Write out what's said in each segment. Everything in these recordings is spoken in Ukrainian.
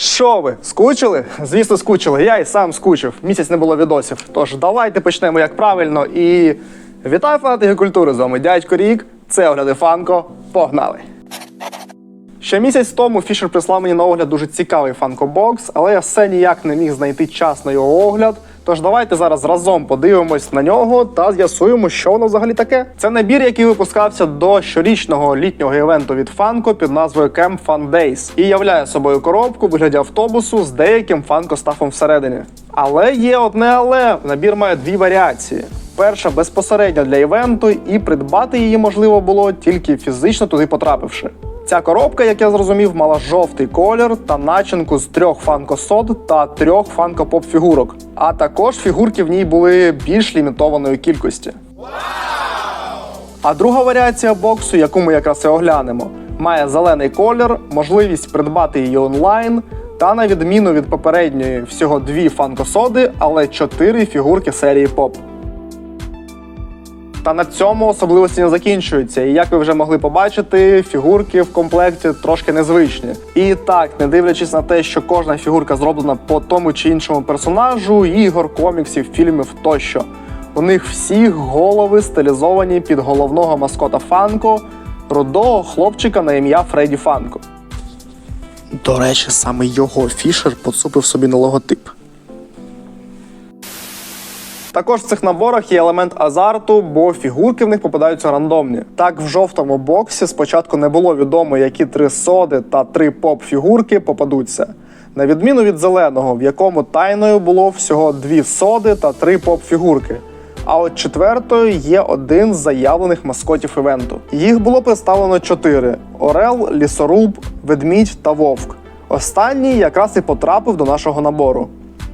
Що ви, скучили? Звісно, скучили. Я і сам скучив. Місяць не було відосів. Тож давайте почнемо як правильно. І вітаю фанати культури. З вами дядько Рік. Це огляди Фанко. Погнали! Ще місяць тому Фішер прислав мені на огляд дуже цікавий фанкобокс, але я все ніяк не міг знайти час на його огляд. Тож давайте зараз разом подивимось на нього та з'ясуємо, що воно взагалі таке. Це набір, який випускався до щорічного літнього івенту від Фанко під назвою Camp Fun Days і являє собою коробку в вигляді автобусу з деяким фанко-стафом всередині. Але є одне але набір має дві варіації. Перша безпосередньо для івенту, і придбати її можливо було тільки фізично туди потрапивши. Ця коробка, як я зрозумів, мала жовтий колір та начинку з трьох фанко-сод та трьох фанко-поп фігурок. А також фігурки в ній були більш лімітованої кількості. А друга варіація боксу, яку ми якраз і оглянемо, має зелений колір, можливість придбати її онлайн, та на відміну від попередньої всього дві фанкосоди, але чотири фігурки серії поп. Та на цьому особливості не закінчуються. І як ви вже могли побачити, фігурки в комплекті трошки незвичні. І так, не дивлячись на те, що кожна фігурка зроблена по тому чи іншому персонажу, ігор, коміксів, фільмів тощо. У них всіх голови стилізовані під головного маскота Фанко, рудого хлопчика на ім'я Фредді Фанко. До речі, саме його Фішер поцупив собі на логотип. Також в цих наборах є елемент азарту, бо фігурки в них попадаються рандомні. Так, в жовтому боксі спочатку не було відомо, які три соди та три поп-фігурки попадуться. На відміну від зеленого, в якому тайною було всього дві соди та три поп-фігурки. А от четвертою є один з заявлених маскотів івенту. Їх було представлено чотири: Орел, Лісоруб, Ведмідь та Вовк. Останній якраз і потрапив до нашого набору.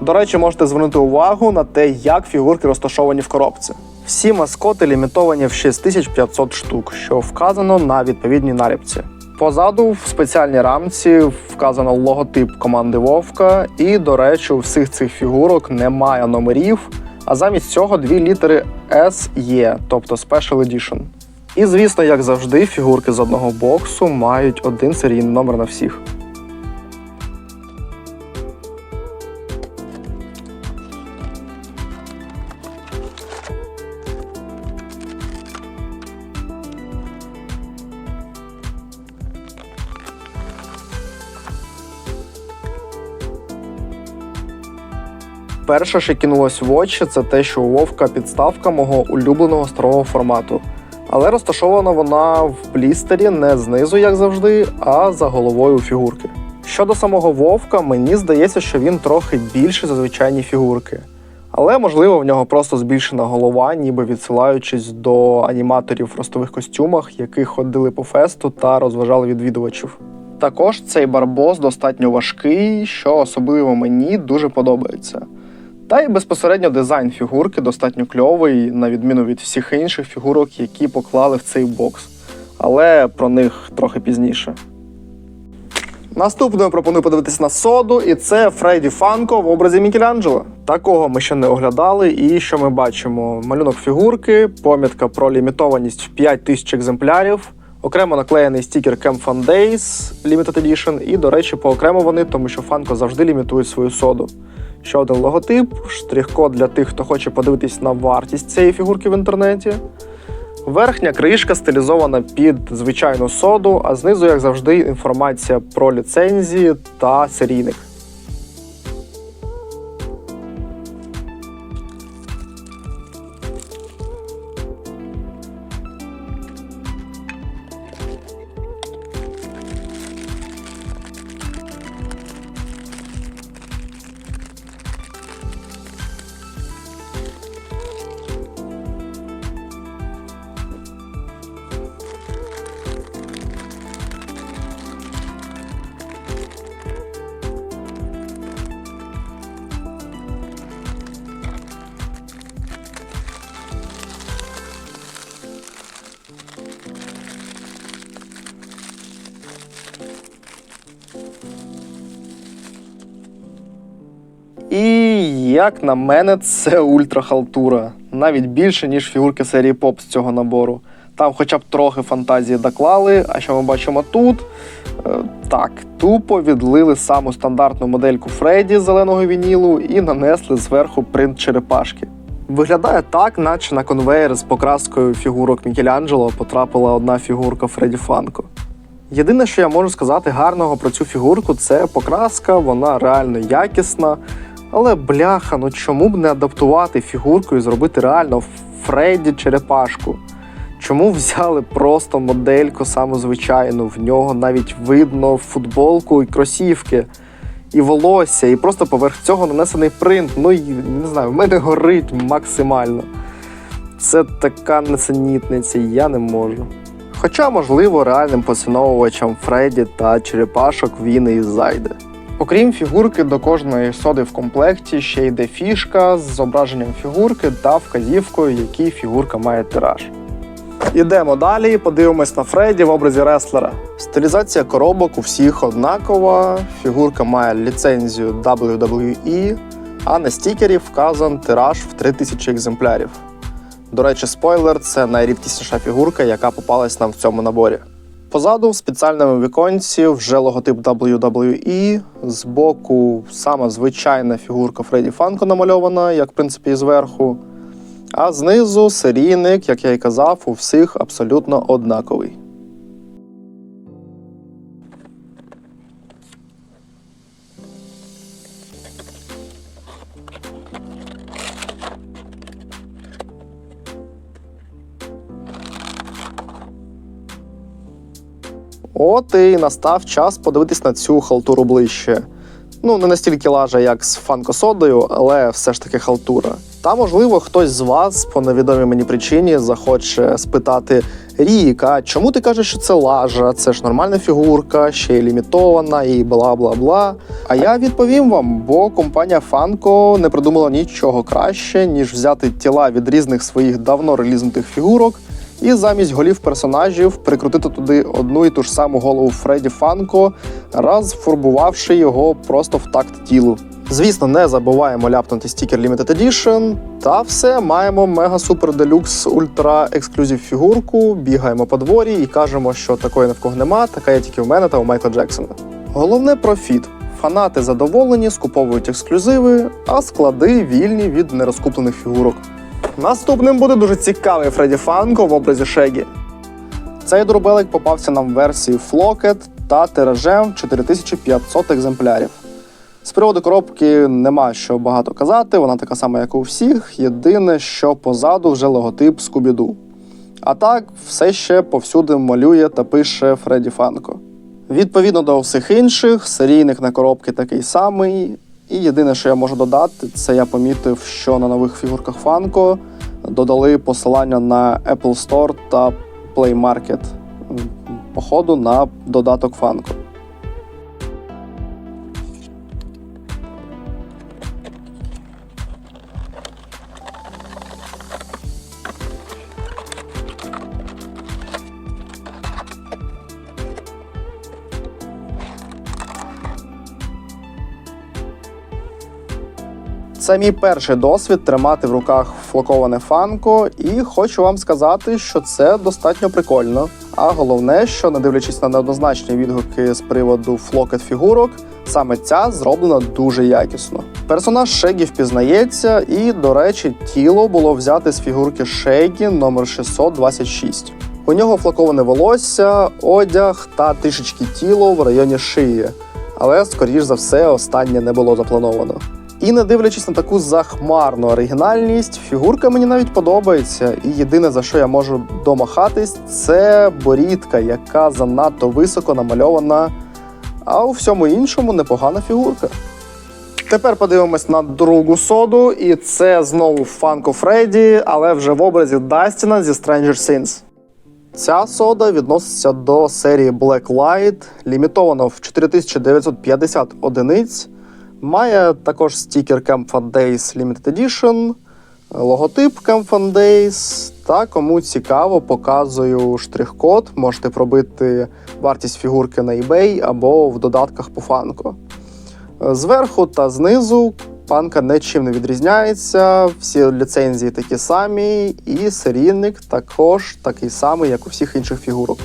До речі, можете звернути увагу на те, як фігурки розташовані в коробці. Всі маскоти лімітовані в 6500 штук, що вказано на відповідній наліпці. Позаду в спеціальній рамці вказано логотип команди Вовка, і, до речі, у всіх цих фігурок немає номерів, а замість цього дві літери SE, тобто Special Edition. І, звісно, як завжди, фігурки з одного боксу мають один серійний номер на всіх. Перше, що кинулось в очі, це те, що у Вовка підставка мого улюбленого старого формату. Але розташована вона в блістері не знизу, як завжди, а за головою фігурки. Щодо самого Вовка, мені здається, що він трохи більший за звичайні фігурки. Але можливо в нього просто збільшена голова, ніби відсилаючись до аніматорів в ростових костюмах, які ходили по фесту та розважали відвідувачів. Також цей барбос достатньо важкий, що особливо мені дуже подобається. Та й безпосередньо дизайн фігурки достатньо кльовий, на відміну від всіх інших фігурок, які поклали в цей бокс. Але про них трохи пізніше. Наступною пропоную подивитися на соду, і це Фредді Фанко в образі Мікеланджело. Такого ми ще не оглядали. І що ми бачимо? Малюнок фігурки, помітка про лімітованість в 5000 екземплярів, окремо наклеєний стікер Camp Fun Days Limited Edition, і, до речі, поокремо вони, тому що Фанко завжди лімітує свою соду. Ще один логотип, штрих-код для тих, хто хоче подивитись на вартість цієї фігурки в інтернеті. Верхня кришка стилізована під звичайну соду, а знизу, як завжди, інформація про ліцензії та серійник. Як на мене, це ультрахалтура. Навіть більше, ніж фігурки серії поп з цього набору. Там хоча б трохи фантазії доклали, а що ми бачимо тут? Е, Так, тупо відлили саму стандартну модельку Фредді зеленого вінілу і нанесли зверху принт черепашки. Виглядає так, наче на конвейер з покраскою фігурок Мікеланджело потрапила одна фігурка Фредді Фанко. Єдине, що я можу сказати гарного про цю фігурку, це покраска, вона реально якісна. Але бляха, ну чому б не адаптувати фігурку і зробити реально Фредді черепашку? Чому взяли просто модельку саму звичайну? В нього навіть видно футболку і кросівки, і волосся, і просто поверх цього нанесений принт. Ну і не знаю, в мене горить максимально. Це така несенітниця, я не можу. Хоча, можливо, реальним поціновувачам Фредді та черепашок він і зайде. Окрім фігурки, до кожної соди в комплекті ще йде фішка з зображенням фігурки та вказівкою, який фігурка має тираж. Ідемо далі, подивимось на Фредді в образі реслера. Стилізація коробок у всіх однакова. Фігурка має ліцензію WWE, а на стікері вказан тираж в 3000 екземплярів. До речі, спойлер це найрідкісніша фігурка, яка попалась нам в цьому наборі. Позаду в спеціальному віконці вже логотип WWE. Збоку сама звичайна фігурка Фредді Фанко намальована, як в принципі і зверху. А знизу серійник, як я і казав, у всіх абсолютно однаковий. От і настав час подивитись на цю халтуру ближче. Ну, не настільки лажа, як з фанкосодою, але все ж таки халтура. Та, можливо, хтось з вас по невідомій мені причині захоче спитати Рік, а чому ти кажеш, що це лажа? Це ж нормальна фігурка, ще й лімітована, і бла бла бла. А я відповім вам, бо компанія Funko не придумала нічого краще, ніж взяти тіла від різних своїх давно релізнутих фігурок і замість голів персонажів прикрутити туди одну і ту ж саму голову Фредді Фанко, раз фарбувавши його просто в такт тілу. Звісно, не забуваємо ляпнути стікер Limited Edition. Та все, маємо мега супер делюкс ультра ексклюзив фігурку, бігаємо по дворі і кажемо, що такої ні в кого нема, така є тільки в мене та у Майкла Джексона. Головне профіт. Фанати задоволені, скуповують ексклюзиви, а склади вільні від нерозкуплених фігурок. Наступним буде дуже цікавий Фредді Фанко в образі Шегі. Цей дурбелик попався нам в версії Flocket та тиражем 4500 екземплярів. З приводу коробки нема що багато казати, вона така сама, як у всіх. Єдине, що позаду вже логотип Скубіду. А так, все ще повсюди малює та пише Фредді Фанко. Відповідно до всіх інших, серійник на коробки такий самий. І єдине, що я можу додати, це я помітив, що на нових фігурках Funko додали посилання на Apple Store та Play Market. Походу на додаток Funko. Це мій перший досвід тримати в руках флоковане фанко, і хочу вам сказати, що це достатньо прикольно. А головне, що не дивлячись на неоднозначні відгуки з приводу флокет фігурок, саме ця зроблена дуже якісно. Персонаж Шегі впізнається, і, до речі, тіло було взяте з фігурки Шегі номер 626. У нього флаковане волосся, одяг та трішечки тіло в районі шиї. Але, скоріш за все, останнє не було заплановано. І не дивлячись на таку захмарну оригінальність, фігурка мені навіть подобається. І єдине за що я можу домахатись, це борідка, яка занадто високо намальована. А у всьому іншому непогана фігурка. Тепер подивимось на другу соду, і це знову Фанко Фредді, але вже в образі Дастіна зі Stranger Things. Ця сода відноситься до серії Black Light, лімітовано в 4950 одиниць. Має також стікер Camp Days Limited Edition, логотип Camp Days. Та кому цікаво, показую штрих-код. Можете пробити вартість фігурки на eBay або в додатках по фанко. Зверху та знизу панка нічим не відрізняється. Всі ліцензії такі самі, і серійник також такий самий, як у всіх інших фігурок.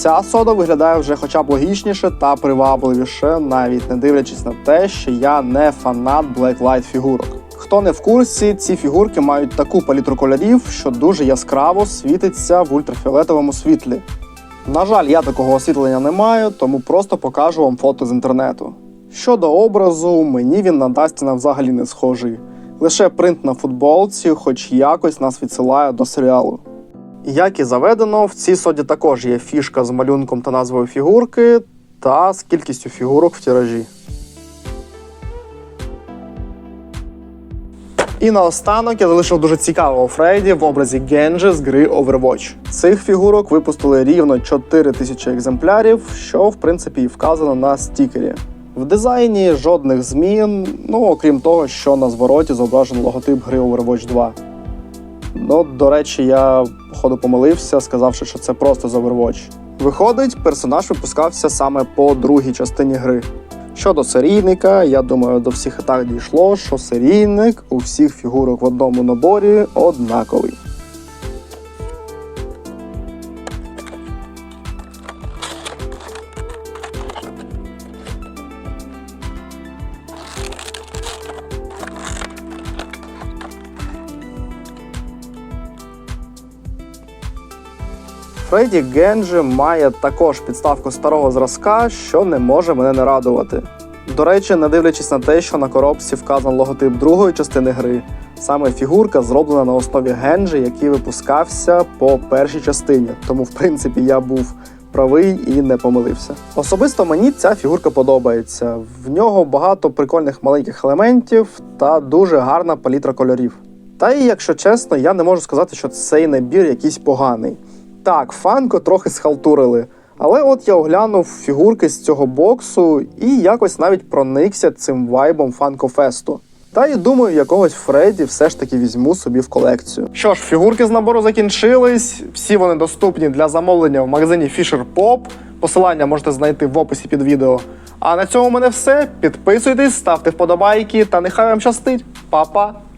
Ця сода виглядає вже хоча б логічніше та привабливіше, навіть не дивлячись на те, що я не фанат Blacklight фігурок. Хто не в курсі, ці фігурки мають таку палітру кольорів, що дуже яскраво світиться в ультрафіолетовому світлі. На жаль, я такого освітлення не маю, тому просто покажу вам фото з інтернету. Щодо образу, мені він на Дастіна взагалі не схожий. Лише принт на футболці, хоч якось нас відсилає до серіалу. Як і заведено, в цій соді також є фішка з малюнком та назвою фігурки та з кількістю фігурок в тиражі. І наостанок я залишив дуже цікавого Фредді в образі Генджі з гри Overwatch. Цих фігурок випустили рівно 4 тисячі екземплярів, що в принципі і вказано на стікері. В дизайні жодних змін, ну окрім того, що на звороті зображено логотип гри Overwatch 2. Ну, до речі, я походу помилився, сказавши, що це просто з Overwatch. Виходить, персонаж випускався саме по другій частині гри. Щодо серійника, я думаю, до всіх і так дійшло, що серійник у всіх фігурок в одному наборі однаковий. Фредді Генджі має також підставку старого зразка, що не може мене не радувати. До речі, не дивлячись на те, що на коробці вказан логотип другої частини гри, саме фігурка зроблена на основі Генджі, який випускався по першій частині. Тому, в принципі, я був правий і не помилився. Особисто мені ця фігурка подобається. В нього багато прикольних маленьких елементів та дуже гарна палітра кольорів. Та і якщо чесно, я не можу сказати, що цей набір якийсь поганий. Так, фанко трохи схалтурили. Але от я оглянув фігурки з цього боксу і якось навіть проникся цим вайбом фанко-фесту. Та й думаю, якогось Фредді все ж таки візьму собі в колекцію. Що ж, фігурки з набору закінчились. Всі вони доступні для замовлення в магазині Fisher Pop. Посилання можете знайти в описі під відео. А на цьому в мене все. Підписуйтесь, ставте вподобайки та нехай вам щастить. Па-па!